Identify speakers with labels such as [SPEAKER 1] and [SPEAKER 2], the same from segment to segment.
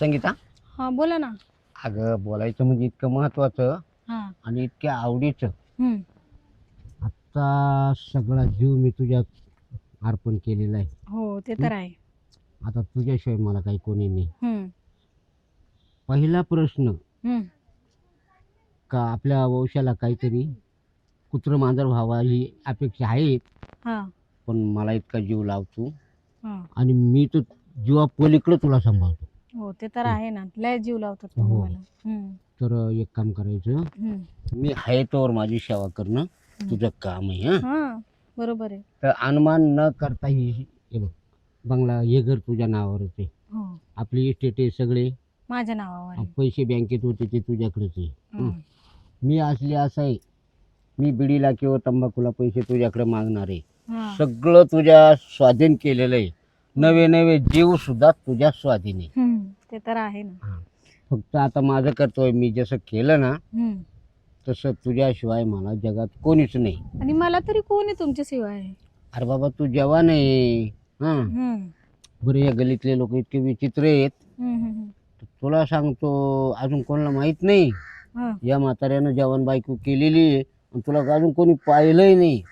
[SPEAKER 1] संगीता?
[SPEAKER 2] हा बोला ना.
[SPEAKER 1] अगं बोलायचं म्हणजे इतकं महत्वाचं
[SPEAKER 2] हा.
[SPEAKER 1] आणि इतक्या आवडीचं.
[SPEAKER 2] हम्म.
[SPEAKER 1] आता सगळा जीव मी तुझ्यात अर्पण केलेला आहे.
[SPEAKER 2] हो ते तर आहे.
[SPEAKER 1] आता तुझ्याशिवाय मला काही कोणी नाही.
[SPEAKER 2] हम्म.
[SPEAKER 1] पहिला प्रश्न
[SPEAKER 2] हम्म.
[SPEAKER 1] का आपल्या वंशाला काहीतरी कुत्र मांजर व्हावा ही अपेक्षा आहे?
[SPEAKER 2] हा.
[SPEAKER 1] पण मला इतका जीव लावतो
[SPEAKER 2] हा.
[SPEAKER 1] आणि मी तर जीवा पलीकडे तुला सांभाळतो.
[SPEAKER 2] हो ते तर आहे ना लय जीव लावतात तुम्ही
[SPEAKER 1] हो.
[SPEAKER 2] मला हम्म.
[SPEAKER 1] तर एक काम करायचं
[SPEAKER 2] हम्म.
[SPEAKER 1] मी आहे तोवर माझी सेवा करणं तुझं काम आहे हं?
[SPEAKER 2] हा बरोबर आहे
[SPEAKER 1] तर अनुमान न करता ही हे बघ बंगला हे घर तुझ्या नावावरच आहे
[SPEAKER 2] हो
[SPEAKER 1] आपली इस्टेट आहे सगळे
[SPEAKER 2] माझ्या नावावर आहे.
[SPEAKER 1] पैसे बँकेत होते ते तुझ्याकडेच आहे
[SPEAKER 2] हम्म.
[SPEAKER 1] मी असले असं आहे मी बिडीला किंवा तंबाखूला पैसे तुझ्याकडे मागणार आहे
[SPEAKER 2] हा.
[SPEAKER 1] सगळं तुझ्या स्वाधीन केलेलं आहे नवे नवे जीव सुद्धा तुझ्या स्वाधीन आहे
[SPEAKER 2] हम्म. ते तर आहे ना.
[SPEAKER 1] फक्त आता माझं कर्तव्य मी जसं केलं ना
[SPEAKER 2] हम्म.
[SPEAKER 1] तसं तुझ्याशिवाय मला जगात कोणीच नाही.
[SPEAKER 2] आणि मला तरी कोण आहे तुमच्या शिवाय
[SPEAKER 1] अरे बाबा तू जवान आहे हां.
[SPEAKER 2] हम्म.
[SPEAKER 1] बरं या गलीतले लोक इतके विचित्र आहेत.
[SPEAKER 2] हम्म, हम्म,
[SPEAKER 1] तर तुला सांगतो अजून कोणाला माहीत नाही.
[SPEAKER 2] हा.
[SPEAKER 1] या म्हाताऱ्यानं जवान बायको केलेली आहे. आणि तुला अजून कोणी पाहिलंही नाही.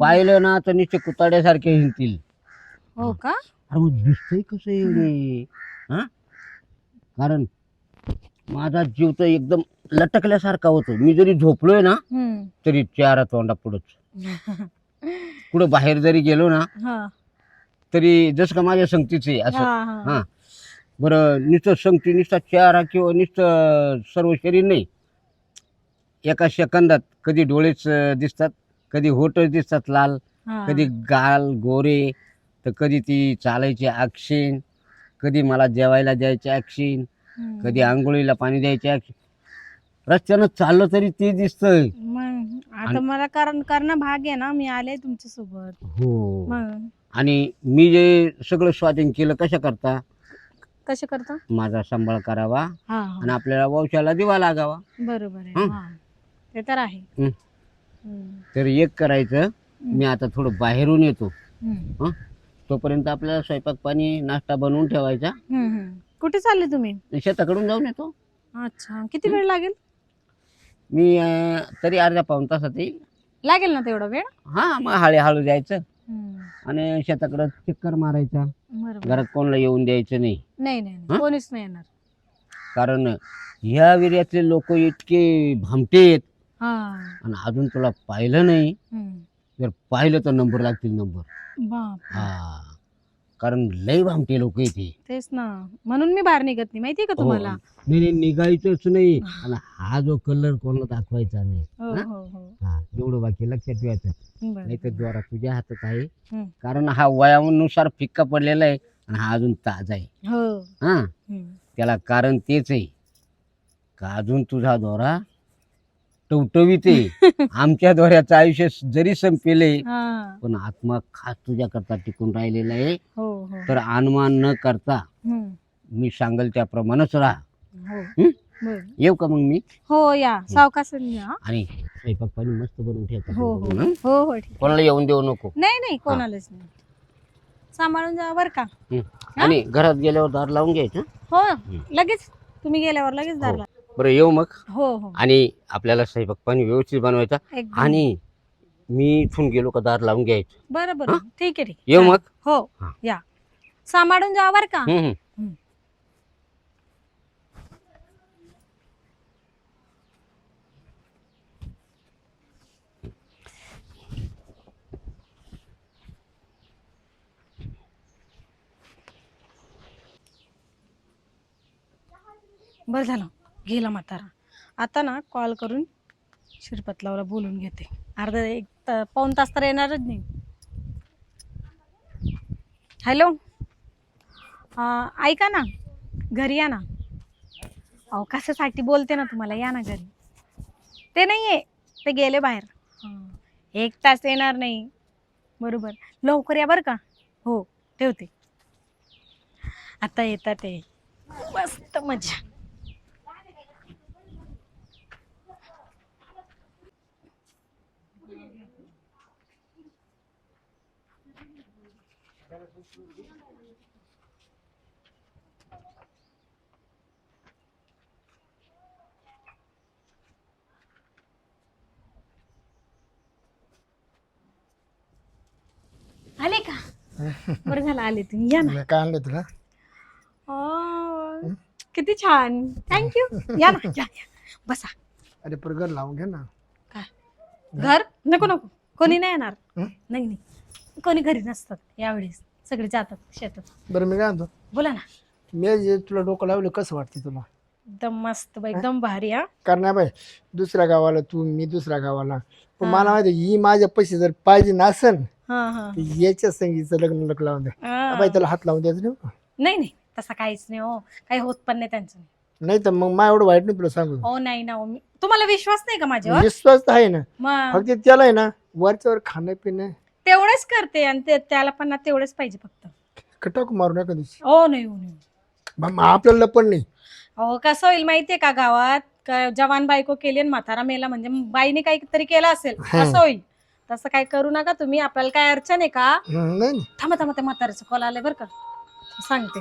[SPEAKER 1] पाहिलं ना तर नुसते कुताड्यासारखे हिंडतील.
[SPEAKER 2] हो का?
[SPEAKER 1] अरे मग दिसतंय कसं एवढे? हा? कारण माझा जीव तर एकदम लटकल्यासारखा होतो. मी जरी झोपलोय ना
[SPEAKER 2] हम्म.
[SPEAKER 1] तरी चारा तोंडा पुढंच. कुठं बाहेर जरी गेलो ना
[SPEAKER 2] हा.
[SPEAKER 1] तरी जसं का माझ्या संगतीचे असं.
[SPEAKER 2] हा हा.
[SPEAKER 1] हा. बरं नुसतं संगती नुसता चेहरा किंवा नुसतं सर्व शरीर नाही. एका सेकंदात कधी डोळेच अं, दिसतात कधी होटच दिसतात लाल
[SPEAKER 2] हा.
[SPEAKER 1] कधी गाल गोरे तर कधी ती चालायची ॲक्शन कधी मला जेवायला द्यायची
[SPEAKER 2] हम्म.
[SPEAKER 1] कधी आंघोळीला पाणी द्यायची ॲक्शन रस्त्यानं चाललं तरी ते दिसतंय.
[SPEAKER 2] मग आता
[SPEAKER 1] आणि-
[SPEAKER 2] मला कारण करणं भाग आहे ना मी आले तुमच्यासोबत
[SPEAKER 1] हो.
[SPEAKER 2] मग?
[SPEAKER 1] आणि मी जे सगळं स्वाधीन केलं कशा करता?
[SPEAKER 2] कसे करता?
[SPEAKER 1] माझा सांभाळ करावा
[SPEAKER 2] हा.
[SPEAKER 1] आणि आपल्याला वंशाला दिवा लागावा.
[SPEAKER 2] बरोबर आहे.
[SPEAKER 1] हं.
[SPEAKER 2] हा. ते तर आहे.
[SPEAKER 1] हं. तर एक करायचं मी आता थोडं बाहेरून येतो. हं? तोपर्यंत आपल्याला स्वयंपाक पाणी नाश्ता बनवून ठेवायचा.
[SPEAKER 2] हम्म, हम्म. कुठे चालले तुम्ही?
[SPEAKER 1] शेताकडून जाऊन येतो.
[SPEAKER 2] अच्छा. किती वेळ लागेल?
[SPEAKER 1] मी अं, तरी अर्ध्या पाऊन तासात येईल
[SPEAKER 2] लागेल ना तेवढा वेळ?
[SPEAKER 1] हा मग हळे हळू जायचं.
[SPEAKER 2] हम्म.
[SPEAKER 1] आणि शेताकडं चक्कर मारायचा.
[SPEAKER 2] बरोबर.
[SPEAKER 1] घरात कोणाला येऊन द्यायचं नाही.
[SPEAKER 2] नाही नाही नाही.
[SPEAKER 1] हं?
[SPEAKER 2] कोणीच नाही येणार.
[SPEAKER 1] कारण ह्या एरियातले लोक इतके भामटे आहेत.
[SPEAKER 2] हा.
[SPEAKER 1] आणि अजून तुला पाहिलं नाही.
[SPEAKER 2] हम्म.
[SPEAKER 1] जर पाहिलं तर नंबर लागतील नंबर.
[SPEAKER 2] बाप
[SPEAKER 1] हा. कारण लय भामटे लोक येते
[SPEAKER 2] तेच ना. म्हणून मी बाहेर निघत नाही. माहितीये का तुम्हाला?
[SPEAKER 1] नाही नाही, निघायचंच नाही. आणि हा जो कलर कोणाला दाखवायचा नाही.
[SPEAKER 2] हो
[SPEAKER 1] हं?
[SPEAKER 2] हो हो.
[SPEAKER 1] हा एवढं बाकी लक्षात ठेवायचं. नाही तर द्वारा तुझ्या हातात आहे.
[SPEAKER 2] हं.
[SPEAKER 1] कारण हा वयानुसार फिक्का पडलेला आहे आणि हा अजून ताजा आहे.
[SPEAKER 2] हो.
[SPEAKER 1] हा?
[SPEAKER 2] हम्म.
[SPEAKER 1] त्याला कारण तेच आहे. का अजून तुझा दोरा टवटवीत. आमच्या दोऱ्याचं आयुष्य जरी संपेले
[SPEAKER 2] हा.
[SPEAKER 1] पण आत्मा खास तुझ्याकरता टिकून राहिलेला आहे.
[SPEAKER 2] हो हो.
[SPEAKER 1] तर अनुमान न करता
[SPEAKER 2] हम्म.
[SPEAKER 1] मी सांगल त्याप्रमाणेच राहा.
[SPEAKER 2] हो.
[SPEAKER 1] हं?
[SPEAKER 2] बरं.
[SPEAKER 1] येऊ का मग मी?
[SPEAKER 2] हो या. सावकाश या.
[SPEAKER 1] आणि स्वयंपाक पाणी मस्त बनवून ठेवतो
[SPEAKER 2] हो हो.
[SPEAKER 1] हं?
[SPEAKER 2] हो हो ठीक.
[SPEAKER 1] कोणाला येऊन देऊ नको?
[SPEAKER 2] नाही नाही कोणालाच नाही. सांभाळून जा बर का.
[SPEAKER 1] हं. आणि घरात गेल्यावर दार लावून घ्यायचं
[SPEAKER 2] हो? लगेच. तुम्ही गेल्यावर लगेच. दारला
[SPEAKER 1] बरं येऊ मग.
[SPEAKER 2] हो हो.
[SPEAKER 1] आणि आपल्याला स्वयंपाक पाणी व्यवस्थित बनवायचा.
[SPEAKER 2] एकदम.
[SPEAKER 1] आणि मी इथून गेलो का दार लावून घ्यायचं.
[SPEAKER 2] बरं बरं. ठीक आहे ठीक आहे.
[SPEAKER 1] येऊ मग?
[SPEAKER 2] हो.
[SPEAKER 1] हा.
[SPEAKER 2] या. सांभाळून जा बर का. बरं झालं. गेला म्हातारा. आता ना कॉल करून शिरपतलावला बोलून घेते. अर्धा एक त- पाऊण तास तर येणारच नाही. हॅलो अं, ऐका ना. घरी या ना. अहो कशासाठी बोलते ना तुम्हाला? या ना घरी. ते नाही आहे ते गेले बाहेर. हं. एक तास येणार नाही. बरोबर. लवकर या बरं का? हो ठेवते. आता येतात ते. मस्त मजा. बरं झालं आले तुम्ही. या ना.
[SPEAKER 3] काय आणलं तुला?
[SPEAKER 2] ओ, किती छान. थँक्यू या ना. या या. बसा.
[SPEAKER 3] अरे पर घर लावून घे ना.
[SPEAKER 2] काय? घर? नको नको. कोणी नाही येणार.
[SPEAKER 3] हं?
[SPEAKER 2] नाही नाही. कोणी घरी नसतात यावेळेस सगळे जातात शेतात.
[SPEAKER 3] बरं मी काय म्हणतो?
[SPEAKER 2] बोला ना.
[SPEAKER 3] मी जे तुला डोकं लावलं कसं वाटते तुला?
[SPEAKER 2] एकदम मस्त बाई एकदम भारी हा.
[SPEAKER 3] कारण नाही बाई दुसऱ्या गावाला तू मी दुसऱ्या गावाला. पण मला माहिती आहे, ही माझ्या पैसे जर पाहिजे नसेल
[SPEAKER 2] हा हा.
[SPEAKER 3] याच्या संगीचं लग्न लग्न लावून द्या.
[SPEAKER 2] हा.
[SPEAKER 3] बाई त्याला हात लावून द्यायचं नाही बरं.
[SPEAKER 2] नाही नाही. तसं काहीच नाही हो. काही होत पण नाही त्यांचं.
[SPEAKER 3] नाही तर मग मा एवढं वाईट नाही तुला सांगू.
[SPEAKER 2] हो नाही ना हो. मी- तुम्हाला विश्वास नाही का माझ्यावर?
[SPEAKER 3] विश्वास तर आहे ना.
[SPEAKER 2] मग?
[SPEAKER 3] फक्त त्याला आहे ना वरच्यावर खाणं पिणं
[SPEAKER 2] तेवढंच करते आणि ते त्याला पण ना तेवढंच पाहिजे फक्त.
[SPEAKER 3] खटाक मारू नका दिवशी
[SPEAKER 2] हो नाही हो नाही.
[SPEAKER 3] मग आपल्याला पण नाही.
[SPEAKER 2] हो कसं होईल माहितीये का गावात? का जवान बायको केली आणि म्हातारा मेला म्हणजे बाईने काहीतरी केलं असेल कसं होईल. तसं काय करू नका तुम्ही आपल्याला काय अडचण आहे का?
[SPEAKER 3] हं, नाही नाही.
[SPEAKER 2] थांबा थांबा ते म्हाताऱ्याचं कॉल आले बरं का. सांगते.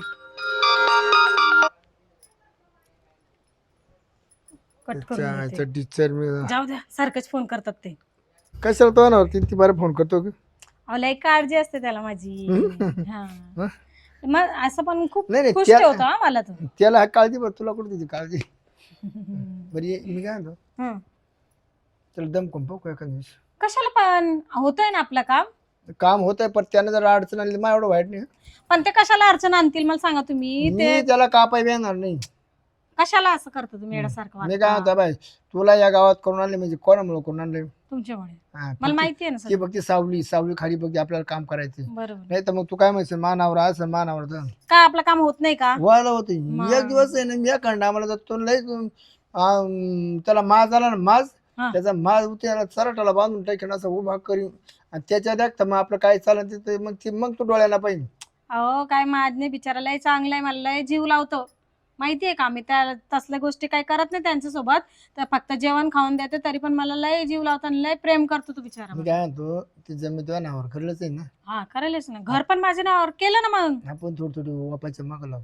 [SPEAKER 2] कट करून
[SPEAKER 3] त्या-. त्या
[SPEAKER 2] जाऊ द्या सारखंच फोन करतात ते.
[SPEAKER 3] कशाला तो ना ती बारा फोन करतो का
[SPEAKER 2] काळजी असते त्याला माझी. हा?
[SPEAKER 3] हं?
[SPEAKER 2] मग असं पण खूप
[SPEAKER 3] नाही, नाही,
[SPEAKER 2] खुश
[SPEAKER 3] त्या-
[SPEAKER 2] ठेवतो हा मला तो.
[SPEAKER 3] त्याला काळजी बरं तुला कुठे तिची काळजी? बरं मी काय म्हणतो?
[SPEAKER 2] हं.
[SPEAKER 3] त्याला दम कंप का एखाद दिवशी?
[SPEAKER 2] कशाला पण होतंय ना आपलं काम?
[SPEAKER 3] काम होत आहे पण त्यानं जर अडचण आली मा एवढं वाईट नाही.
[SPEAKER 2] पण ते कशाला अडचण आणतील मला सांगा तुम्ही? ते
[SPEAKER 3] त्याला कापाय येणार नाही.
[SPEAKER 2] कशाला असं करता तुम्ही येण्यासारखं
[SPEAKER 3] मी काय? म्हणतो बाय तुला या गावात करून आणले म्हणजे कोणामुळे करून आणले?
[SPEAKER 2] तुमच्यामुळे.
[SPEAKER 3] हा,
[SPEAKER 2] मला
[SPEAKER 3] फक्त
[SPEAKER 2] माहिती आहे ना
[SPEAKER 3] ती
[SPEAKER 2] सगळं.
[SPEAKER 3] सावली सावली खाली फक्त आपल्याला काम करायचे
[SPEAKER 2] बरोबर.
[SPEAKER 3] नाही तर मग तू काय म्हणशील मानावर असं मानावर तर
[SPEAKER 2] काय आपलं काम होत नाही का?
[SPEAKER 3] व्हायला होते. एक दिवस आहे ना मी खंड आम्हाला जातो लय अं, त्याला माज आला ना माज. त्याचा माज त्याला चराटाला बांधून टाकेन असं उभा करीन. आणि त्याच्या देखता मग आपलं काय चालेल ते- मग ते मग तू डोळ्याला पाहिजे.
[SPEAKER 2] अहो काय माझ नाही बिचारा लय चांगलं आहे मला लय जीव लावतो. माहितीये का मी त्या तसल्या गोष्टी काय करत नाही त्यांच्यासोबत. तर फक्त जेवण खाऊन देते तरी पण मला लय जीव लावतो आणि लय प्रेम करतो तो बिचारा
[SPEAKER 3] काय म्हणतो ते जमीन तुझ्या नावावर करलंच आहे ना.
[SPEAKER 2] हा करेलच ना. घर पण माझ्या नावावर केलं ना मग.
[SPEAKER 3] आपण थोडी थोडी वापायचं मग लावू.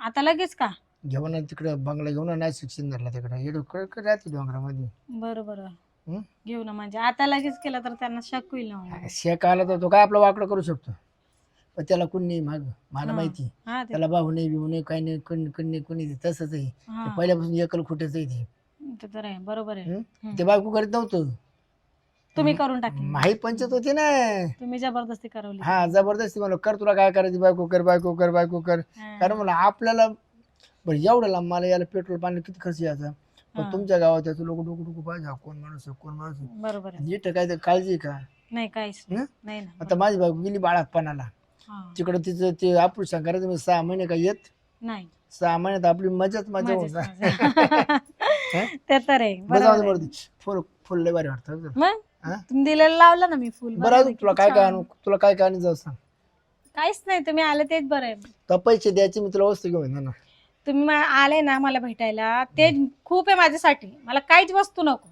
[SPEAKER 2] आता लगेच का?
[SPEAKER 3] घेऊन तिकडं बंगला घेऊन नाही शिक्षण धरला तिकडं. येडो कळ राहते डोंगरामध्ये.
[SPEAKER 2] बरं बरं
[SPEAKER 3] हं?
[SPEAKER 2] घेऊ ना म्हणजे आता लगेच केलं तर त्यांना शक होईल ना.
[SPEAKER 3] शेक आला तर तो काय आपलं वाकडं करू शकतो? पण त्याला कोण नाही माग मला
[SPEAKER 2] हा.
[SPEAKER 3] माहिती.
[SPEAKER 2] हा ते.
[SPEAKER 3] त्याला भाऊ नाही बिऊ नाही काही नाही कोणी कोणी नाही कोणी. तसंच आहे.
[SPEAKER 2] हा.
[SPEAKER 3] ते पहिल्यापासून एकल खोटच आहे ते.
[SPEAKER 2] ते तर आहे बरोबर आहे.
[SPEAKER 3] हं? ते बायको करीत नव्हतं.
[SPEAKER 2] तुम्ही करून टाकली.
[SPEAKER 3] माही पंचायत होती ना.
[SPEAKER 2] तुम्ही जबरदस्ती करवली.
[SPEAKER 3] हा जबरदस्ती मला कर तुला काय करायची बायको कर बायको कर बायको कर.
[SPEAKER 2] हा.
[SPEAKER 3] कारण मला आपल्याला बरं एवढं लांब मला याला पेट्रोल पाणी किती खर्च यायचा पण. तुमच्या गावात त्याचं लोक डोकं डोकं पाहिजे हा कोण माणूस आहे कोण माणूस आहे
[SPEAKER 2] बरोबर आहे
[SPEAKER 3] इथं काय ते काळजी आहे का
[SPEAKER 2] नाही काहीच नाही
[SPEAKER 3] हं?
[SPEAKER 2] नाही ना
[SPEAKER 3] आता माझी बायको गेली बाळातपणाला
[SPEAKER 2] हा.
[SPEAKER 3] तिकडं तिचं ते ऑपरेशन करायचं मी सहा महिने काय येत
[SPEAKER 2] नाही
[SPEAKER 3] सहा महिन्यात आपली मजाच मजा होऊन
[SPEAKER 2] मजेत. ते तर आहे बरोबर आहे.
[SPEAKER 3] फुल फुल लय भारी वाटतं बरं.
[SPEAKER 2] मग
[SPEAKER 3] हा?
[SPEAKER 2] तुम्ही दिलेलं लावलं ना मी फुल
[SPEAKER 3] बरं
[SPEAKER 2] बरोबर
[SPEAKER 3] अजून
[SPEAKER 2] आहे,
[SPEAKER 3] तुला काय काय
[SPEAKER 2] छान.
[SPEAKER 3] आणू तुला काय काय आणू जाऊ सांग
[SPEAKER 2] काहीच नाही तुम्ही आले तेच बरं आहे
[SPEAKER 3] तर पैसे द्यायचे मी तुला वस्तू घेऊन येणार ना
[SPEAKER 2] तुम्ही मा- आले ना मला भेटायला ते खूप आहे माझ्यासाठी. मला काहीच वस्तू नको.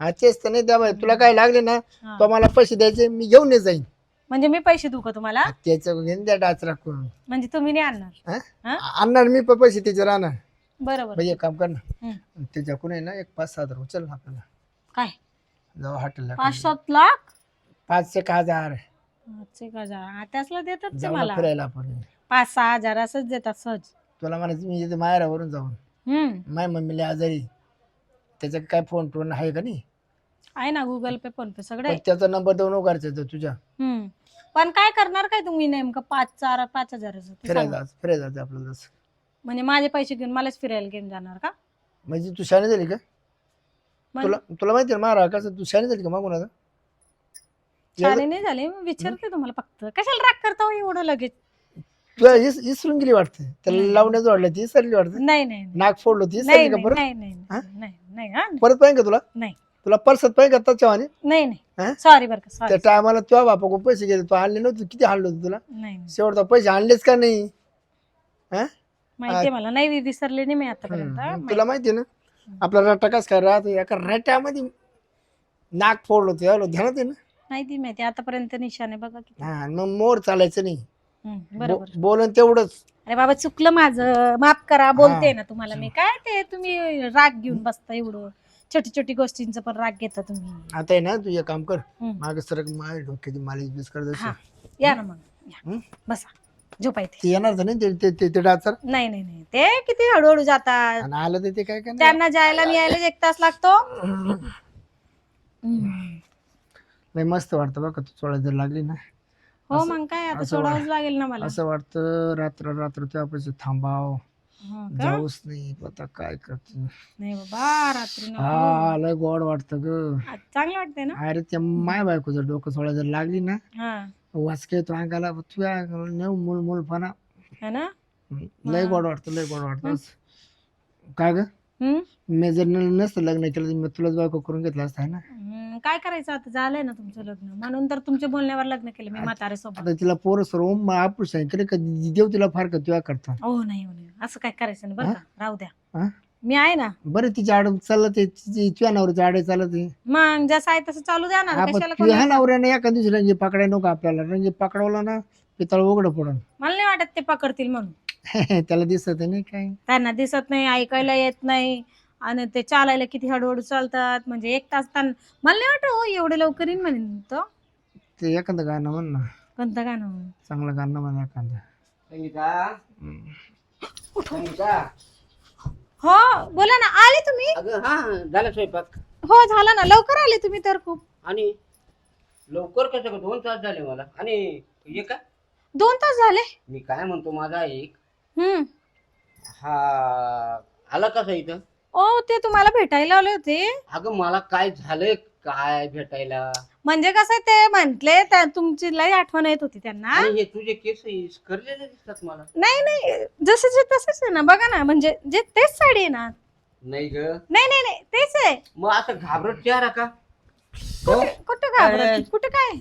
[SPEAKER 3] हा तेच तर नाही द्या तुला काय लागले ना
[SPEAKER 2] हा.
[SPEAKER 3] तो मला पैसे द्यायचे मी घेऊन येत जाईन.
[SPEAKER 2] म्हणजे मी पैसे देऊ का तुम्हाला
[SPEAKER 3] त्याचं घेऊन द्या डाच राखून
[SPEAKER 2] म्हणजे तुम्ही नाही आणणार?
[SPEAKER 3] हा?
[SPEAKER 2] हा?
[SPEAKER 3] आणणार मी पण पैसे त्याचे राहणार.
[SPEAKER 2] बरोबर.
[SPEAKER 3] एक काम कर ना.
[SPEAKER 2] हं.
[SPEAKER 3] त्याच्याकडून आहे ना एक पाच सहा हजार उचल ना आपल्याला.
[SPEAKER 2] काय?
[SPEAKER 3] जाऊ हॉटेलला
[SPEAKER 2] पाच सात लाख?
[SPEAKER 3] पाच एक हजार.
[SPEAKER 2] पाच एक हजार. हा, त्यासला देतात ते
[SPEAKER 3] जाऊ ना
[SPEAKER 2] मला.
[SPEAKER 3] फिरायला आपण.
[SPEAKER 2] पाच सहा हजार असंच देतात सहज.
[SPEAKER 3] तुला म्हणायचं मी येते माहेरावरून जाऊन.
[SPEAKER 2] हम्म.
[SPEAKER 3] माय मम्मीला आजारी त्याचा काय फोन टोन आहे का नाही?
[SPEAKER 2] आहे ना गुगल पे फोन पे सगळे.
[SPEAKER 3] पण त्याचा नंबर देऊ नको करायचा तुझ्या.
[SPEAKER 2] हम्म. पण काय करणार काय तुम्ही नेमकं पाच चार पाच हजाराचं ते
[SPEAKER 3] फिरायला
[SPEAKER 2] सांगा.
[SPEAKER 3] फिरायला जायचं आपल्याला तसं
[SPEAKER 2] म्हणजे माझे पैसे घेऊन मलाच फिरायला घेऊन जाणार का?
[SPEAKER 3] म्हणजे तू शाने झाली का?
[SPEAKER 2] म्हणजे
[SPEAKER 3] तुला तुला माहिती आहे ना मारा कसं तू शाने झाली का मागून आता?
[SPEAKER 2] छान नाही झाले मी विचारते तुम्हाला फक्त. कशाला राग करता हो एवढं लगेच?
[SPEAKER 3] तुला इस इसरून गेली वाटते. त्याला लावण्याचं वाटलं ती इसरली वाटतं
[SPEAKER 2] नाही नाही नाही.
[SPEAKER 3] नाक फोडलं ती
[SPEAKER 2] नाही
[SPEAKER 3] का परत
[SPEAKER 2] नाही नाही
[SPEAKER 3] हा?
[SPEAKER 2] नाही नाही हा.
[SPEAKER 3] परत पाहिजे का तुला?
[SPEAKER 2] नाही.
[SPEAKER 3] तुला परसत पाहिजे का त्याच्यावाने
[SPEAKER 2] नाही
[SPEAKER 3] हा?
[SPEAKER 2] नाही सॉरी बरं का
[SPEAKER 3] त्या
[SPEAKER 2] सॉरी
[SPEAKER 3] टायमाला तुझ्या बापाकडून पैसे गेले तू आणले नव्हते किती आणलं होतं तुला?
[SPEAKER 2] नाही नाही.
[SPEAKER 3] शेवटचा पैसे आणलेच का नाही? हा?
[SPEAKER 2] माहितीये मला. नाही विसरले नाही मी आतापर्यंत.
[SPEAKER 3] हम्म. तुला माहिती ना आपला रट्टा कस काय राहतो एका रट्ट्यामध्ये नाक फोडलं होतं. एवढं ध्यानात आहे ना?
[SPEAKER 2] माहिती माहिती. आतापर्यंत निशाने बघा
[SPEAKER 3] हा आणि मग मोर चालायचं नाही.
[SPEAKER 2] हम्म, बरोबर.
[SPEAKER 3] बो- बोलून तेवढंच.
[SPEAKER 2] अरे बाबा चुकलं माझं. माफ करा बोलते. ना तुम्हाला मी. काय ते तुम्ही राग घेऊन बसता एवढं? छोटी छोटी गोष्टींचा पण राग घेता तुम्ही.
[SPEAKER 3] आता आहे ना तू एक काम कर.
[SPEAKER 2] हम्म.
[SPEAKER 3] मागे सरक माझ्या डोक्याची मालिश बीस कर
[SPEAKER 2] हा. या ना मग? बसा. झोपा इथे.
[SPEAKER 3] ते येणार तर नाही ते- ते ते- ते डाचर?
[SPEAKER 2] नाही नाही नाही. ते किती हळूहळू जातात.
[SPEAKER 3] आणि आलं तर ते काय काय
[SPEAKER 2] त्यांना जायला आणि यायला एक तास लागतो. हम्म.
[SPEAKER 3] लय मस्त वाटतं बघा तू चोळा जर लागली ना.
[SPEAKER 2] हो मग काय आता सोडावंच लागेल ना मला.
[SPEAKER 3] असं वाटतं रात्र रात्र तुझ्यापाशी थांबाव.
[SPEAKER 2] हो का?
[SPEAKER 3] जाऊच नाही पता काय करते?
[SPEAKER 2] नाही बाबा रात्री नको.
[SPEAKER 3] हा लय गोड वाटतं ग.
[SPEAKER 2] आ, चांगलं वाटतंय ना?
[SPEAKER 3] अरे त्या माय बायको जर डोकं सोळा जर लागली ना
[SPEAKER 2] हा.
[SPEAKER 3] वाचके तो अंगाला तुझ्या नेऊ मूल मूलपणा.
[SPEAKER 2] है ना?
[SPEAKER 3] लय गोड वाटतं लय गोड वाटतं. काय ग?
[SPEAKER 2] हम्म?
[SPEAKER 3] मी जर न- नसतं लग्न केलं तर मी तुलाच बायको करून घेतला असता ना?
[SPEAKER 2] हम्म, काय करायचं आता? झालंय ना तुमचं लग्न. म्हणून तर तुमच्या बोलण्यावर लग्न केलं मी म्हातारे सोबत.
[SPEAKER 3] आता तिला पोरं सर्व आपण केलं का देव तिला फार का तुझ्या करता.
[SPEAKER 2] हो नाही हो नाही. असं काय करायचं नाही बरं का? राहू द्या? मी आहे ना?
[SPEAKER 3] बरं तिची आड चालत आहे तिची तुझ्या नवऱ्याची आडे चालत आहे
[SPEAKER 2] मग जसं आहे तसं चालू द्या ना.
[SPEAKER 3] आपण
[SPEAKER 2] कशाला
[SPEAKER 3] तुझ्या
[SPEAKER 2] कोणाला-
[SPEAKER 3] नवऱ्याने एका दिवशी रंगी पकडाय नको आपल्याला. रंगी पकडवला ना पितळ उघडं पडून.
[SPEAKER 2] मला नाही वाटत ते पकडतील म्हणून.
[SPEAKER 3] त्याला दिसत नाही काय
[SPEAKER 2] त्यांना दिसत नाही ऐकायला येत नाही. आणि ते चालायला किती हळूहळू चालतात. म्हणजे एक तास त्यांना मला नाही वाटत हो एवढे लवकर येईन म्हणेन तो.
[SPEAKER 3] ते एखादं गाणं म्हण ना.
[SPEAKER 2] कोणतं गाणं
[SPEAKER 3] चांगलं गाणं म्हण एखादं.
[SPEAKER 1] संगीता. संगीता.
[SPEAKER 2] हो बोला ना आले तुम्ही?
[SPEAKER 1] अगं हा झाला स्वयंपाक.
[SPEAKER 2] हो झाला ना. लवकर आले तुम्ही तर खूप.
[SPEAKER 1] आणि लवकर कसं ग? दोन तास झाले मला. आणि हे काय
[SPEAKER 2] दोन तास झाले?
[SPEAKER 1] मी काय म्हणतो माझा एक
[SPEAKER 2] हम्म.
[SPEAKER 1] हा आला कसा इथं?
[SPEAKER 2] ओ ते तुम्हाला भेटायला आले होते.
[SPEAKER 1] अगं मला काय झालंय काय भेटायला?
[SPEAKER 2] म्हणजे कसं आहे ते म्हंटले त्या- तुमची लई आठवण येत होती त्यांना.
[SPEAKER 1] आणि हे तुझे केस करलेले दिसतात मला.
[SPEAKER 2] नाही नाही जसे जे तसेच आहे ना बघा ना म्हणजे जे तेच साडी आहे ना.
[SPEAKER 1] नाही ग.
[SPEAKER 2] नाही नाही नाही तेच आहे.
[SPEAKER 1] मग असं घाबरत चेहरा का?
[SPEAKER 2] कुठे कुठे घाबरत? कुठे काय?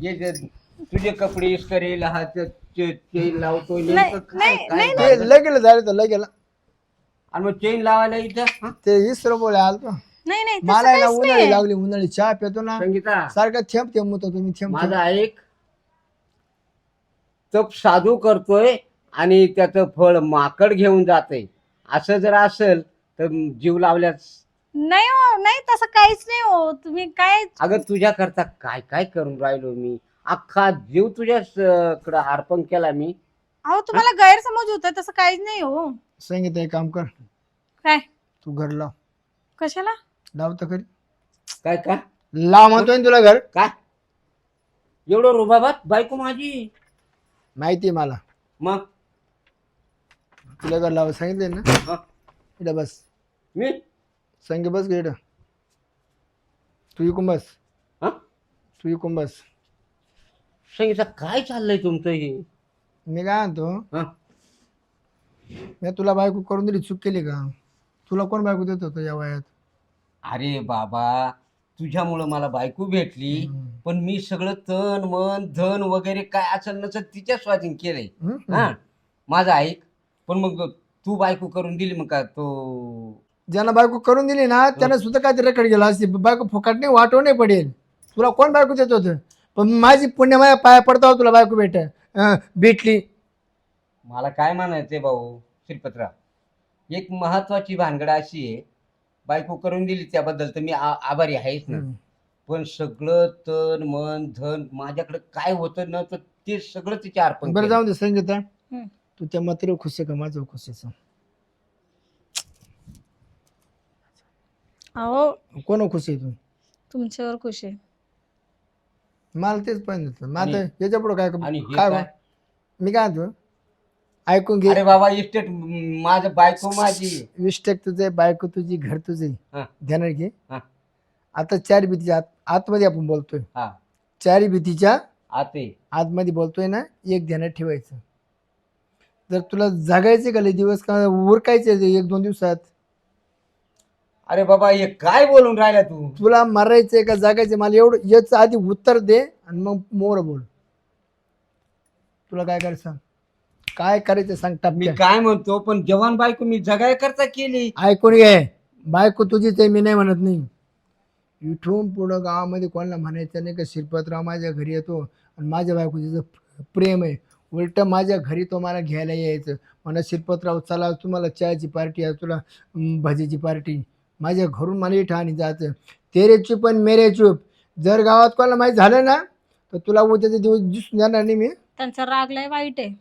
[SPEAKER 1] ये जे तुझे कपडे करेल चेन लावतो
[SPEAKER 2] नाही,
[SPEAKER 1] नेमकं काय-
[SPEAKER 2] नाही,
[SPEAKER 1] काय
[SPEAKER 2] नाही,
[SPEAKER 1] झालं?
[SPEAKER 3] ते लगेलं झालं तर लगेलं
[SPEAKER 1] आणि मग चेन लावायला इथं? हं?
[SPEAKER 3] ते इसरो बोले आलतो
[SPEAKER 2] नाही नाही तसं
[SPEAKER 3] मला
[SPEAKER 2] काहीच
[SPEAKER 3] उन्हाळी
[SPEAKER 2] नाही
[SPEAKER 3] लागली उन्हाळी चहा पितो ना.
[SPEAKER 1] संगीता.
[SPEAKER 3] सारखा थेंब थेंब होतो तुम्ही थेंब थेंब.
[SPEAKER 1] माझा एक तप साधू करतोय आणि त्याचं फळ माकड घेऊन जाते असं जर असेल तर जीव लावल्यास
[SPEAKER 2] नाही हो नाही तसं काहीच नाही हो. तुम्ही काय
[SPEAKER 1] अगं तुझ्या करता काय काय करून राहिलो मी? अख्खा जीव तुझ्याकडं अर्पण केला मी.
[SPEAKER 2] अहो तुम्हाला गैरसमज होतोय तसं काहीच नाही हो.
[SPEAKER 3] संगीत एक काम कर.
[SPEAKER 2] काय?
[SPEAKER 3] तू घर लाव.
[SPEAKER 2] कशाला?
[SPEAKER 3] लाव तर खरी
[SPEAKER 1] काय काय?
[SPEAKER 3] लाव म्हणतोय ना तुला घर.
[SPEAKER 1] काय? एवढं रुबाबात? बायको माझी?
[SPEAKER 3] माहिती आहे मला.
[SPEAKER 1] मग?
[SPEAKER 3] तुला घर लाव सांगितले ना.
[SPEAKER 1] हं?
[SPEAKER 3] इकडे बस.
[SPEAKER 1] मी?
[SPEAKER 3] संगी बस गे इकडं तू इकून बस.
[SPEAKER 1] हं?
[SPEAKER 3] तू इकून बस.
[SPEAKER 1] संगीता काय चाललंय तुमचं हे?
[SPEAKER 3] मी काय म्हणतो?
[SPEAKER 1] हं?
[SPEAKER 3] मी तुला बायको करून दिली चूक केली का? तुला कोण बायको देत होतं या वयात?
[SPEAKER 1] अरे बाबा तुझ्यामुळं मला बायको भेटली. पण मी सगळं तन मन धन वगैरे काय असेल नसेल तिच्या स्वाधीन केलंय.
[SPEAKER 3] हं?
[SPEAKER 1] हा. माझं ऐक पण मग तू बायको करून दिली मग का तो?
[SPEAKER 3] ज्यांना बायको करून दिली ना त्यांना सुद्धा काहीतरी रेकॉर्ड गेला असते. बायको फुकट नाही वाटव नाही पडेल. तुला कोण बायको देत होतं? पण माझी पुण्य माझ्या पाया पडता तुला बायको भेट अं, भेटली
[SPEAKER 1] मला काय म्हणायचंय भाऊ श्रीपतराव एक महत्वाची भानगड अशी आहे बायको करून दिली त्याबद्दल तर मी आ- आभारी आहेच ना. पण सगळं तन मन धन माझ्याकडे काय होतं न तर ते सगळं तिच्या अर्पण
[SPEAKER 3] बरं
[SPEAKER 1] केलं.
[SPEAKER 3] जाऊन दे संगीता
[SPEAKER 2] हं.
[SPEAKER 3] तू त्या मात्र खुश आहे का माझं खुश आहे सांग.
[SPEAKER 2] अहो
[SPEAKER 3] कोण खुश आहे तू
[SPEAKER 2] तुमच्यावर खुश आहे
[SPEAKER 3] मला तेच पाहिजे होतं. मग आता
[SPEAKER 1] आणि-
[SPEAKER 3] याच्यापुढे काय
[SPEAKER 1] आणि हे
[SPEAKER 3] काय
[SPEAKER 1] काय?
[SPEAKER 3] मी काय म्हणतो? ऐकून घे.
[SPEAKER 1] अरे बाबा इस्टेट माझं बायको माझी.
[SPEAKER 3] विष्टेक तुझे बायको तुझी घर तुझे.
[SPEAKER 1] हा.
[SPEAKER 3] ध्यानात घे.
[SPEAKER 1] हा.
[SPEAKER 3] आता चार भीतीच्या आत आतमध्ये आपण बोलतोय.
[SPEAKER 1] हा.
[SPEAKER 3] चारी भीतीच्या
[SPEAKER 1] आते.
[SPEAKER 3] आतमध्ये बोलतोय ना एक ध्यानात ठेवायचं. जर तुला जागायचे का लय दिवस का उरकायचे एक दोन दिवसात?
[SPEAKER 1] अरे बाबा हे काय बोलून राहिला तू?
[SPEAKER 3] तुला मारायचंय का जागायचे मला एवढं याचं आधी उत्तर दे आणि मग मोर बोल. तुला काय करायचं सांग? काय करायचं सांग
[SPEAKER 1] मी
[SPEAKER 3] टपक्या
[SPEAKER 1] काय म्हणतो पण जवान बायको मी जगाय करता केली.
[SPEAKER 3] ऐकून घे. बायको तुझीच आहे मी नाही म्हणत नाही. इथून पुढं गावामध्ये कोणाला म्हणायचं नाही का शिरपतराव माझ्या घरी येतो आणि माझ्या बायको तिचं प्रेम आहे उलट माझ्या घरी तो मला घ्यायला यायचं. म्हणा शिरपतराव चला तुम्हाला चहाची पार्टी आहे तुला अं, भजीची पार्टी. माझ्या घरून मला इथं आणि जायचं. तेरे चूप आणि मेरे चूप जर गावात कोणाला माहीत झालं ना तर तुला उद्याचे दिवस दिसून जाणार नाही मी.
[SPEAKER 2] त्यांचा राग लय वाईट आहे.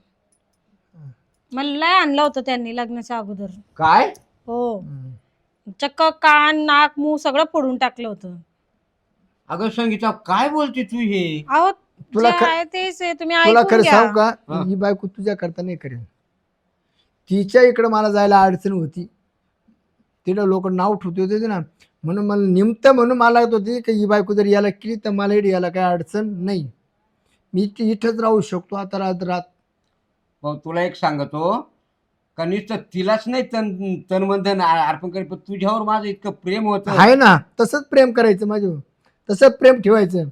[SPEAKER 2] मला लय आणलं होतं त्यांनी लग्नाच्या अगोदर.
[SPEAKER 1] काय?
[SPEAKER 2] हो. चक्क कान नाक मूग सगळं फोडून टाकलं होतं.
[SPEAKER 1] अगं संगीता काय बोलते तू हे?
[SPEAKER 2] अहो
[SPEAKER 3] तुला
[SPEAKER 2] जे आहे तेच आहे. तुम्ही
[SPEAKER 3] तुला
[SPEAKER 2] ऐकून
[SPEAKER 3] खरं
[SPEAKER 2] घ्या.
[SPEAKER 3] सांगू का?
[SPEAKER 1] हा.
[SPEAKER 3] ही बायको तुझ्या करता नाही करेल. तिच्या इकडं मला जायला अडचण होती. तिला लोक नाव ठेवत होते ना. म्हणून मला निमत म्हणून मला लागत होती की ही बायको जर याला केली तर मला यायला काही अडचण नाही. मी इथे- इथंच राहू शकतो आता रात रात
[SPEAKER 1] भाऊ तुला एक सांगतो का नुसतं तिलाच नाही तन तनबंधन अर्पण करी पण तुझ्यावर माझं इतकं प्रेम होतं.
[SPEAKER 3] आहे ना तसंच प्रेम करायचं माझं तसंच प्रेम ठेवायचं.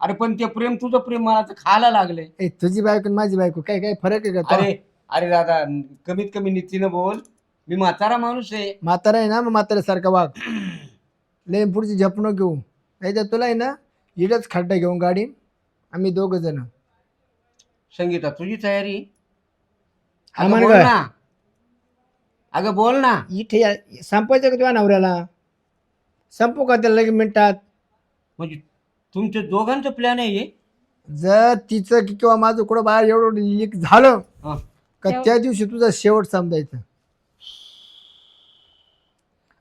[SPEAKER 1] अरे पण ते प्रेम तुझं प्रेम मला तर खायला लागले
[SPEAKER 3] ए तुझी बायको आणि माझी बायको काय काय फरक आहे का तो?
[SPEAKER 1] अरे अरे दादा कमीत कमी नीतीनं बोल. मी म्हातारा माणूस आहे.
[SPEAKER 3] म्हातारा आहे ना मग म्हाताऱ्यासारखा वाघ. लय पुढची झपणं घेऊ. त्याच्यात तुला आहे ना इडच खड्डा घेऊन गाडी आम्ही दोघ जण.
[SPEAKER 1] संगीता तुझी तयारी? अगं बोल
[SPEAKER 3] काय?
[SPEAKER 1] ना. अगं बोल ना.
[SPEAKER 3] इथे या- संपायचं का तुझ्या नवऱ्याला? संपू का त्याला लगेच मिनिटात?
[SPEAKER 1] म्हणजे तुमच्या दोघांचं प्लॅन आहे हे?
[SPEAKER 3] जर तिचं कि- किंवा माझं कुठं बाहेर एवढं लीक झालं
[SPEAKER 1] हा.
[SPEAKER 3] का त्या दिवशी तुझा शेवट समजायचं.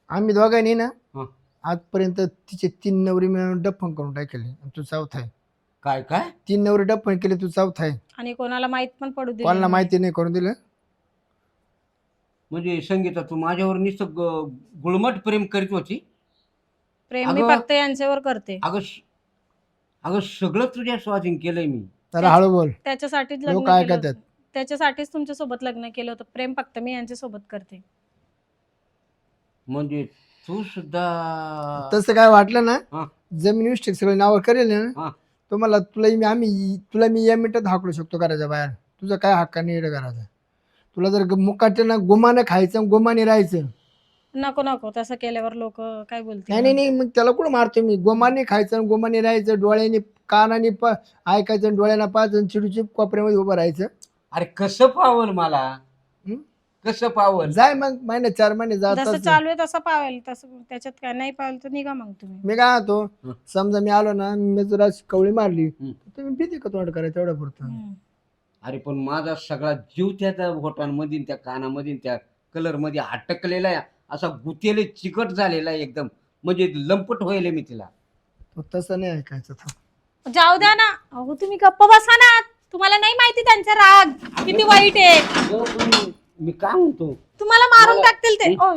[SPEAKER 3] आम्ही दोघांनी ना
[SPEAKER 1] हा.
[SPEAKER 3] आजपर्यंत तिचे तीन नवरी मिळून डफन करून टाकले आणि तू चौथा आहे.
[SPEAKER 1] काय काय?
[SPEAKER 3] तीन नवरी डफन केले तू चौथा आहे.
[SPEAKER 2] आणि कोणाला माहीत पण पडू दिलं
[SPEAKER 3] कोणाला. माहिती नाही करून दिलं.
[SPEAKER 1] म्हणजे संगीता तू माझ्यावर नुसतं ग- गुळमट प्रेम करीत होती?
[SPEAKER 2] प्रेम मी
[SPEAKER 1] अगं-
[SPEAKER 2] फक्त यांच्यावर करते.
[SPEAKER 1] अगं श- अगं सगळं तुझ्या स्वाधीन केलंय मी.
[SPEAKER 3] जरा हळू बोल.
[SPEAKER 2] त्याच्यासाठीच
[SPEAKER 3] लोक
[SPEAKER 2] लग्न
[SPEAKER 3] काय
[SPEAKER 2] केलं होतं. त्याच्यासाठीच तुमच्यासोबत लग्न केलं होतं. प्रेम फक्त मी यांच्या सोबत करते.
[SPEAKER 1] म्हणजे तू सुद्धा
[SPEAKER 3] तसं काय वाटलं ना
[SPEAKER 1] हा.
[SPEAKER 3] जमीन विष्टिक सगळं नावावर करेल
[SPEAKER 1] हा.
[SPEAKER 3] ना तुम्हाला तुला मी आम्ही तुला मी या मिनिटात हाकलू शकतो करायचा बाहेर. तुझं काय हक्काने येडं करायचं तुला जर मुकाटे ना गोमाने खायचं गोमाने राहायचं.
[SPEAKER 2] नको नको. तसं केल्यावर लोक काय
[SPEAKER 3] नाही
[SPEAKER 2] बोलतील?
[SPEAKER 3] नाही नाही मग त्याला कुठं मारतो मी? गोमाने खायचं गोमाने राहायचं डोळ्याने कानाने प ऐकायचं आणि डोळ्याला पाहायचं चिडूचिप कोपऱ्यामध्ये उभं राहायचं.
[SPEAKER 1] अरे कसं पावल मला?
[SPEAKER 3] हं?
[SPEAKER 1] कसं पावल
[SPEAKER 3] जाय मग महिने चार महिने
[SPEAKER 2] जसं
[SPEAKER 3] जातात
[SPEAKER 2] चालू आहे तसं पावेल तसं त्याच्यात काय नाही पावेल तर निघा मग तुम्ही.
[SPEAKER 3] मी काय होतो
[SPEAKER 1] हं.
[SPEAKER 3] समजा मी आलो ना मी जर कवळी मारली
[SPEAKER 1] हं.
[SPEAKER 3] तर तुम्ही भीती का तोंड करायचं एवढं पुरतं?
[SPEAKER 2] हम्म.
[SPEAKER 1] अरे पण माझा सगळा जीव त्या त्या बोटांमध्ये त्या कानामध्ये त्या कलरमध्ये अटकलेला आहे. असा गुतेले चिकट झालेला आहे एकदम. म्हणजे लंपट व्हायले मी तिला.
[SPEAKER 3] तो तसं नाही ऐकायचं.
[SPEAKER 2] जाऊ द्या ना. अहो तुम्ही गप्प बसा ना. तुम्हाला नाही माहिती त्यांचा राग. किती वाईट आहे.
[SPEAKER 1] पण मी काय म्हणतो?
[SPEAKER 2] तुम्हाला मारून
[SPEAKER 1] मला-
[SPEAKER 2] टाकतील ते. ओ,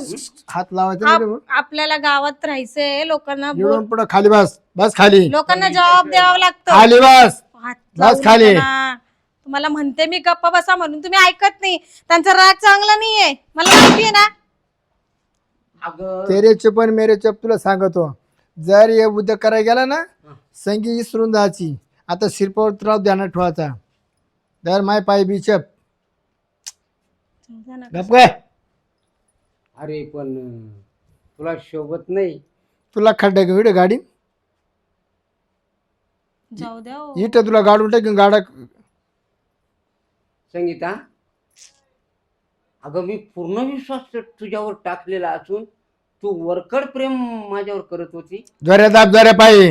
[SPEAKER 3] हात लावायचा नाही रे भाऊ.
[SPEAKER 2] आप- आपल्याला गावात राहायचंय लोकांना बोल-
[SPEAKER 3] इकडून पुढं खाली बस बस खाली.
[SPEAKER 2] लोकांना जबाब द्यावा लागतो.
[SPEAKER 3] खाली बस
[SPEAKER 2] हात
[SPEAKER 3] बस खाली.
[SPEAKER 2] तुम्हाला म्हणते मी गप्पा बसा म्हणून. तुम्ही ऐकत नाही. त्यांचा राग चांगला नाहीये. मला माहितीये ना.
[SPEAKER 1] अगं.
[SPEAKER 3] तेरे चुपन मेरे चुप तुला सांगतो. जर हे उद्या करायला गेला ना
[SPEAKER 1] हं.
[SPEAKER 3] संगी इसरून जायची. आता शिरपावर तुला ध्यानात ठेवायचा. दर माय पाय बिचप. गप काय
[SPEAKER 1] अरे पण तुला शोभत नाही.
[SPEAKER 3] तुला खड्डा घेऊ इकडे गाडी
[SPEAKER 2] जाऊ द्या हो.
[SPEAKER 3] इथं तुला गाडून टाकून गाडा
[SPEAKER 1] संगीता अगं मी पूर्ण विश्वास तुझ्यावर टाकलेला असून तू वरकड प्रेम माझ्यावर करत होती.
[SPEAKER 3] जोऱ्या दाब जोऱ्या पायी.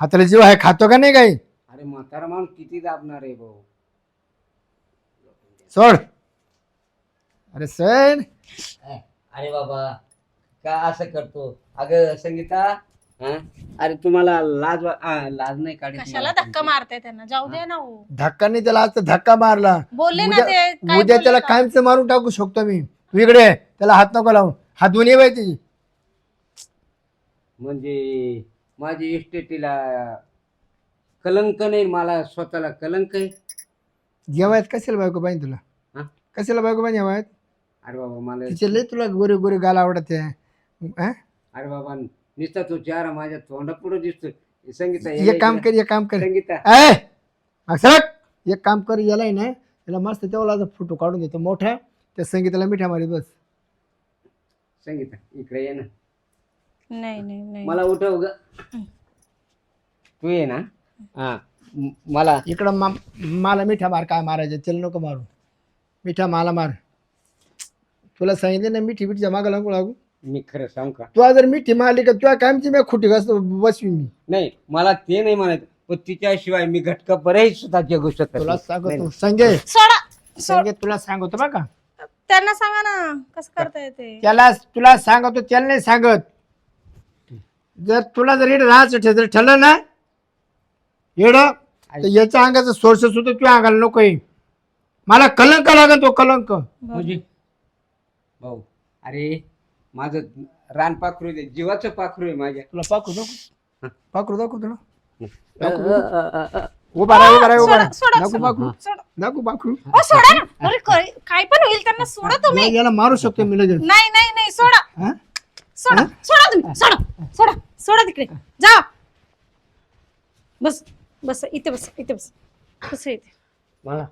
[SPEAKER 3] हाताला जीव आहे खातो का नाही काही?
[SPEAKER 1] अरे म्हातारा माणूस किती दाबणार आहे भाऊ.
[SPEAKER 3] सोड. अरे सर
[SPEAKER 1] अरे बाबा का असं करतो? अगं संगीता हं? अरे तुम्हाला लाज वा- लाज नाही काढत
[SPEAKER 2] कशाला
[SPEAKER 1] मला
[SPEAKER 2] धक्का मारताय त्यांना? जाऊ द्या ना हो.
[SPEAKER 3] धक्का नाही त्याला आज तर धक्का मारला.
[SPEAKER 2] बोलले ना
[SPEAKER 3] उद्या-
[SPEAKER 2] ते काय
[SPEAKER 3] उद्या
[SPEAKER 2] बोलले
[SPEAKER 3] त्याला
[SPEAKER 2] का?
[SPEAKER 3] कायमचं मारून टाकू शकतो मी. तू इकडे ये. त्याला हात नको लावून हात दोन्ही पाहिजे
[SPEAKER 1] म्हणजे माझी इस्टेटीला कलंक नाही मला स्वतःला कलंक आहे.
[SPEAKER 3] जेवायत कशाला बायको पाहिजे तुला?
[SPEAKER 1] हा?
[SPEAKER 3] कशाला बायको पाहिजे जेवायत
[SPEAKER 1] अरे बाबा मला
[SPEAKER 3] तिचे लय तुला गोरे गोरे गाल आवडत. हा?
[SPEAKER 1] अरे बाबा नुसता तो चेहरा माझ्या तोंडापुढे दिसतो. संगीता याला
[SPEAKER 3] एक काम
[SPEAKER 1] इकडे-
[SPEAKER 3] कर एक काम कर.
[SPEAKER 1] संगीता.
[SPEAKER 3] ए सरक एक काम कर याला आहे ना त्याला मस्त तेवढा फोटो काढून देतो मोठा. त्या संगीताला मिठा मारी बस.
[SPEAKER 1] संगीता इकडे ये ना.
[SPEAKER 2] नाही नाही नाही.
[SPEAKER 1] मला उठव ग. तू ये ना. हा म- मला.
[SPEAKER 3] इकडं मा मला मिठा मार काय मारायचं त्याला नको मारू. मिठा मला मार. तुला सांगितलं ना मिठी मिठीच्या मागं लागू लागू
[SPEAKER 1] मी खरं सांगू का?
[SPEAKER 3] तुला जर मिठी मारली का तुला कायमची मी खुटी घास बसवी मी.
[SPEAKER 1] नाही मला ते नाही म्हणायचं. पण तिच्याशिवाय मी घटका बरेच सुद्धा जगू शकत
[SPEAKER 3] तुला
[SPEAKER 1] नाही.
[SPEAKER 3] सांगतो संजय.
[SPEAKER 2] सोडा सोड.
[SPEAKER 3] संजय तुला सांगतो बा का.
[SPEAKER 2] त्यांना सांगा ना कसं करता येते
[SPEAKER 3] त्याला तुला सांगतो त्याला नाही सांगत. जर तुला जर इकडे राहायचं जर ठरलं ना येड तर याच्या अंगाचा सोर्स सुद्धा तुझ्या अंगाला नको आहे. मला कलंक लागत तो कलंक.
[SPEAKER 1] म्हणजे भाऊ अरे माझं रान पाखरू आहे जीवाचं पाखरू आहे माझ्या.
[SPEAKER 3] तुला पाकरू दाखव. पाकरू दाखव तुला
[SPEAKER 1] अ, अ, अ, अ,
[SPEAKER 3] उभा राहा उभा राहा उभा
[SPEAKER 2] सोडा सोडा
[SPEAKER 3] राहा पाकरू
[SPEAKER 2] सोडा.
[SPEAKER 3] नको पाकरू
[SPEAKER 2] ओ सोडा ना. अरे काय काय पण होईल त्यांना सोडा तुम्ही.
[SPEAKER 3] याला मारू शकतो मी लगेच.
[SPEAKER 2] नाही नाही नाही सोडा.
[SPEAKER 3] हा?
[SPEAKER 2] सोडा सोडा तुम्ही. सोडा सोडा सोडा तिकडे. जा. बस बस इथे बस इथे बस. बस इथे.
[SPEAKER 1] मला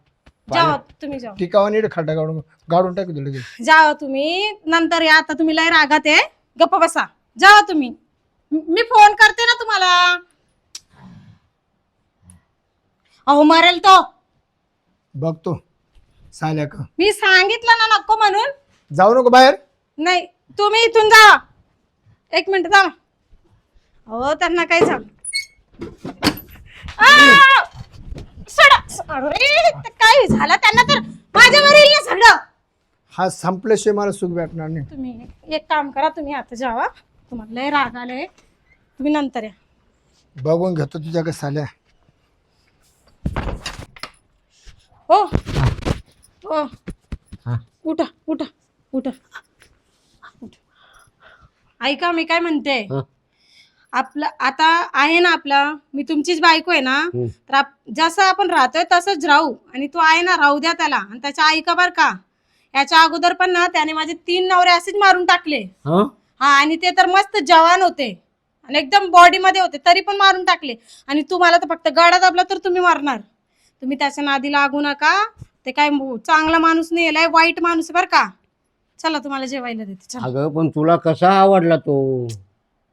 [SPEAKER 2] जावा तुम्ही जावा.
[SPEAKER 3] टिकावा नीट खड्डा काढून गाडून टाकू लगेच.
[SPEAKER 2] जावा तुम्ही. नंतर या आता तुम्ही लय रागात आहे. गप्प बसा. जावा तुम्ही. म- मी फोन करते ना तुम्हाला. अहो मरेल तो.
[SPEAKER 3] बघतो. साल्या का?
[SPEAKER 2] मी सांगितलं ना नको म्हणून.
[SPEAKER 3] जाऊ नको बाहेर.
[SPEAKER 2] नाही तुम्ही इथून जा एक मिनिट जा अहो त्यांना काय सांग आ! अरे ते काय झालं त्यांना तर? माझ्यावर येईल ना सगळं.
[SPEAKER 3] हा संपल्याशिवाय मला सुख भेटणार नाही.
[SPEAKER 2] तुम्ही एक काम करा तुम्ही आता जावा. तुम्हाला लय राग आलाय. तुम्ही नंतर या.
[SPEAKER 3] बघून घेतो तुझ्याकडे साल्या
[SPEAKER 2] हो. हो.
[SPEAKER 1] हा.
[SPEAKER 2] उठा उठा उठा उठा. ऐका मी काय म्हणते?
[SPEAKER 1] हं.
[SPEAKER 2] आपलं आता आहे ना आपला मी तुमचीच बायको आहे ना. तर आप- जसं आपण राहतोय तसंच राहू. आणि तो आहे ना राहू द्या त्याला. आणि त्याच्या ऐका बर का? याच्या अगोदर पण ना त्याने माझे तीन नवरे असेच मारून टाकले.
[SPEAKER 1] हं?
[SPEAKER 2] हा आणि ते तर मस्त जवान होते. आणि एकदम बॉडी मध्ये होते तरी पण मारून टाकले. आणि तुम्हाला तर फक्त गडा दाबला तर तुम्ही मारणार. तुम्ही त्याच्या नादी लागू नका. ते काय मु- चांगला माणूस नाही लय वाईट माणूस आहे बरं का. चला तुम्हाला जेवायला देते. चला.
[SPEAKER 1] अगं पण तुला कसा आवडला तो?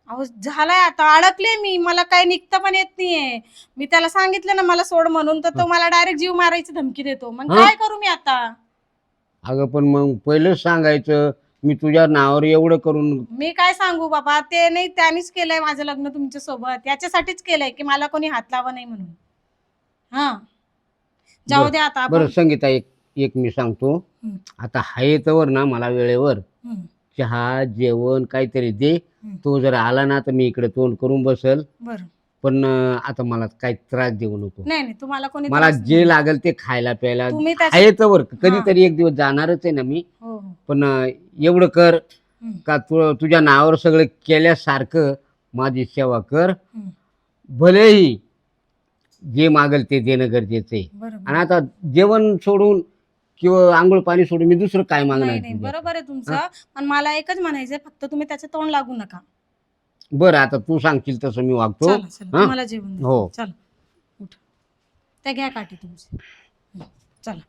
[SPEAKER 2] अहो झालाय आता. अडकले मी. मला काय निघता पण येत नाहीये. मी त्याला सांगितलं ना मला सोड म्हणून तर तो मला डायरेक्ट जीव मारायची धमकी देतो. मग? काय करू मी आता?
[SPEAKER 1] अगं पण मग पहिलंच सांगायचं मी तुझ्या नावावर एवढं करून
[SPEAKER 2] मी काय सांगू बाबा? ते नाही त्यांनीच केलंय माझं लग्न तुमच्यासोबत. याच्यासाठीच केलंय की मला कोणी हात लावा नाही म्हणून. हा. जाऊ दे आता
[SPEAKER 1] बरं
[SPEAKER 2] आपण
[SPEAKER 1] संगीता एक एक मी सांगतो.
[SPEAKER 2] हं.
[SPEAKER 1] आता हाय तवर ना मला वेळेवर.
[SPEAKER 2] हं,
[SPEAKER 1] चहा जेवण काहीतरी दे. तो जर आला ना तर मी इकडे तोंड करून बसल.
[SPEAKER 2] बरं.
[SPEAKER 1] पण अं, आता मला काही त्रास देऊ नको.
[SPEAKER 2] नाही नाही तुम्हाला कोणी
[SPEAKER 1] मला
[SPEAKER 2] त्रास
[SPEAKER 1] जे
[SPEAKER 2] नाही.
[SPEAKER 1] लागेल ते खायला प्यायला.
[SPEAKER 2] तुम्ही त्याच्या
[SPEAKER 1] तवर कधीतरी एक दिवस जाणारच आहे ना मी.
[SPEAKER 2] हो हो.
[SPEAKER 1] पण अं, एवढं कर का तू तुझ्या नावावर सगळं केल्यासारखं माझी सेवा कर. भलेही जे मागेल ते देणं गरजेचं आहे. आणि आता जेवण सोडून किंवा आंघोळ पाणी सोडून मी दुसरं काय मागणार
[SPEAKER 2] नाही नाही
[SPEAKER 1] तुझ्या?
[SPEAKER 2] बरोबर आहे तुमचं. पण मला एकच म्हणायचंय फक्त तुम्ही त्याचं तोंड लागू नका.
[SPEAKER 1] बरं आता तू सांगशील तसं मी वागतो.
[SPEAKER 2] चला चला
[SPEAKER 1] हा?
[SPEAKER 2] तुम्हाला जेवण.
[SPEAKER 1] हो.
[SPEAKER 2] चला उठ. त्या घ्या काठी तुमची. हं, चला.